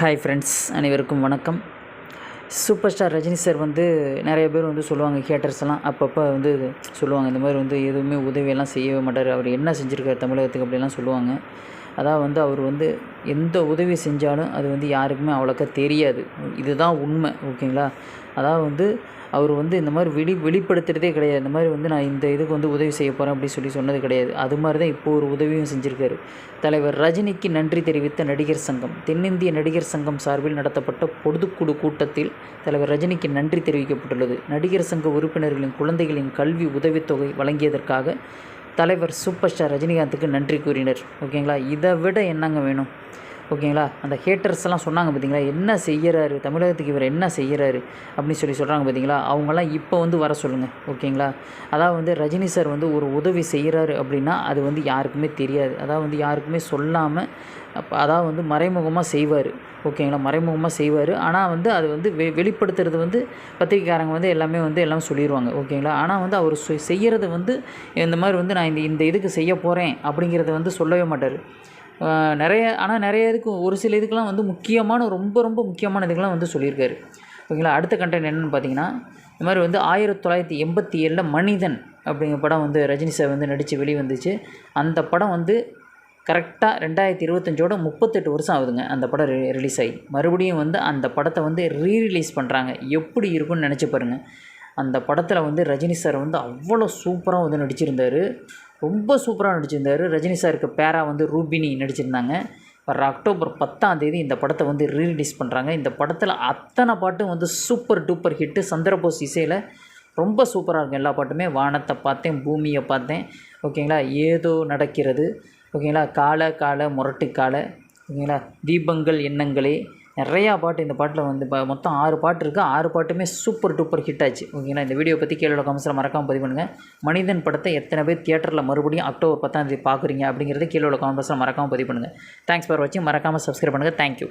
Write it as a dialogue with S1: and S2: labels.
S1: Hi friends அனைவருக்கும் வணக்கம். Super star Rajini sir வந்து நிறைய பேர் வந்து சொல்லுவாங்க ஹேட்டர்ஸ் எல்லாம் அப்பப்போ வந்து சொல்லுவாங்க. இந்த மாதிரி வந்து எதுவுமே உதவியெல்லாம் செய்யவே மாட்டார். அவர் என்ன செஞ்சுருக்காரு தமிழகத்துக்கு அப்படிலாம் சொல்லுவாங்க. அதாவது வந்து அவர் வந்து எந்த உதவி செஞ்சாலும் அது வந்து யாருக்குமே அவ்வளோக்கா தெரியாது. இதுதான் உண்மை ஓகேங்களா? அதாவது வந்து அவர் வந்து இந்த மாதிரி வெளி வெளிப்படுத்துகிறதே கிடையாது. இந்த மாதிரி வந்து நான் இந்த இதுக்கு வந்து உதவி செய்ய போகிறேன் அப்படின்னு சொல்லி சொன்னது கிடையாது. அது மாதிரி தான் இப்போ ஒரு உதவியும் செஞ்சுருக்காரு. தலைவர் ரஜினிக்கு நன்றி தெரிவித்த நடிகர் சங்கம். தென்னிந்திய நடிகர் சங்கம் சார்பில் நடத்தப்பட்ட பொதுக்குழு கூட்டத்தில் தலைவர் ரஜினிக்கு நன்றி தெரிவிக்கப்பட்டுள்ளது. நடிகர் சங்க உறுப்பினர்களின் குழந்தைகளின் கல்வி உதவித்தொகை வழங்கியதற்காக தலைவர் சூப்பர் ஸ்டார் ரஜினிகாந்துக்கு நன்றி கூறினர். ஓகேங்களா? இதை விட என்னங்க வேணும்? ஓகேங்களா? அந்த ஹேட்டர்ஸ்லாம் சொன்னாங்க பார்த்தீங்களா என்ன செய்கிறாரு தமிழகத்துக்கு இவர் என்ன செய்கிறாரு அப்படின்னு சொல்லி சொல்கிறாங்க பார்த்தீங்களா அவங்கெல்லாம் இப்போ வந்து வர சொல்லுங்கள் ஓகேங்களா? அதாவது வந்து ரஜினி சார் வந்து ஒரு உதவி செய்கிறாரு அப்படின்னா அது வந்து யாருக்குமே தெரியாது. அதாவது வந்து யாருக்குமே சொல்லாமல் அப்போ அதாவது வந்து மறைமுகமாக செய்வார். ஓகேங்களா? மறைமுகமாக செய்வார். ஆனால் வந்து அது வந்து வெ வெளிப்படுத்துறது வந்து பத்திரிக்கைக்காரங்க வந்து எல்லாமே வந்து எல்லாம் சொல்லிடுவாங்க ஓகேங்களா? ஆனால் வந்து அவர் செய்கிறது வந்து இந்த மாதிரி வந்து நான் இந்த இந்த இதுக்கு செய்ய போகிறேன் அப்படிங்கிறத வந்து சொல்லவே மாட்டார். நிறைய ஆனால் நிறைய இதுக்கு ஒரு சில இதுக்கெலாம் வந்து முக்கியமான ரொம்ப ரொம்ப முக்கியமான இதுக்கெலாம் வந்து சொல்லியிருக்காரு. ஓகேங்களா? அடுத்த கண்டென்ட் என்னென்னு பார்த்தீங்கன்னா இந்த மாதிரி வந்து ஆயிரத்தி தொள்ளாயிரத்தி எண்பத்தி ஏழில் மனிதன் அப்படிங்கிற படம் வந்து ரஜினி சார் வந்து நடித்து வெளிவந்துச்சு. அந்த படம் வந்து கரெக்டாக ரெண்டாயிரத்தி இருபத்தஞ்சோட முப்பத்தெட்டு வருஷம் ஆகுதுங்க. அந்த படம் ரி ரிலீஸ் ஆகி. மறுபடியும் வந்து அந்த படத்தை வந்து ரீரிலீஸ் பண்ணுறாங்க எப்படி இருக்கும்னு நினச்சி பாருங்கள் அந்த படத்தில் வந்து ரஜினி சார் வந்து அவ்வளோ சூப்பராக வந்து நடிச்சிருந்தார். ரொம்ப சூப்பராக நடிச்சிருந்தார். ரஜினி சாருக்கு பேரா வந்து ரூபினி நடிச்சிருந்தாங்க. வர அக்டோபர் பத்தாம் தேதி இந்த படத்தை வந்து ரீரிலீஸ் பண்ணுறாங்க இந்த படத்தில் அத்தனை பாட்டும் வந்து சூப்பர் டூப்பர் ஹிட்டு சந்திரபோஸ் இசையில் ரொம்ப சூப்பராக இருக்கும். எல்லா பாட்டுமே வானத்தை பார்த்தேன் பூமியை பார்த்தேன். ஓகேங்களா ஏதோ நடக்கிறது. ஓகேங்களா கால கால முரட்டு கால ஓகேங்களா தீபங்கள் எண்ணங்களே. நிறையா பாட்டு இந்த பாட்டில் வந்து இப்போ மொத்தம் ஆறு பாட்டு இருக்குது ஆறு பாட்டுமே சூப்பர் டூப்பர் ஹிட் ஆச்சு. ஓகேங்களா? இந்த வீடியோ பற்றி கீழே கமெண்ட்ஸில் மறக்காமல் பதிவு பண்ணுங்கள் மனிதன் படத்தை எத்தனை பேர் தியேட்டரில் மறுபடியும் அக்டோபர் பத்தாம் தேதி பார்க்குறீங்க அப்படிங்கிறத கீழே கமெண்ட்ஸில் மறக்காமல் பதிவு பண்ணுங்கள் தேங்க்ஸ் ஃபார் வாட்சிங் மறக்காமல் சப்ஸ்கிரைப் பண்ணுங்கள் தேங்க்யூ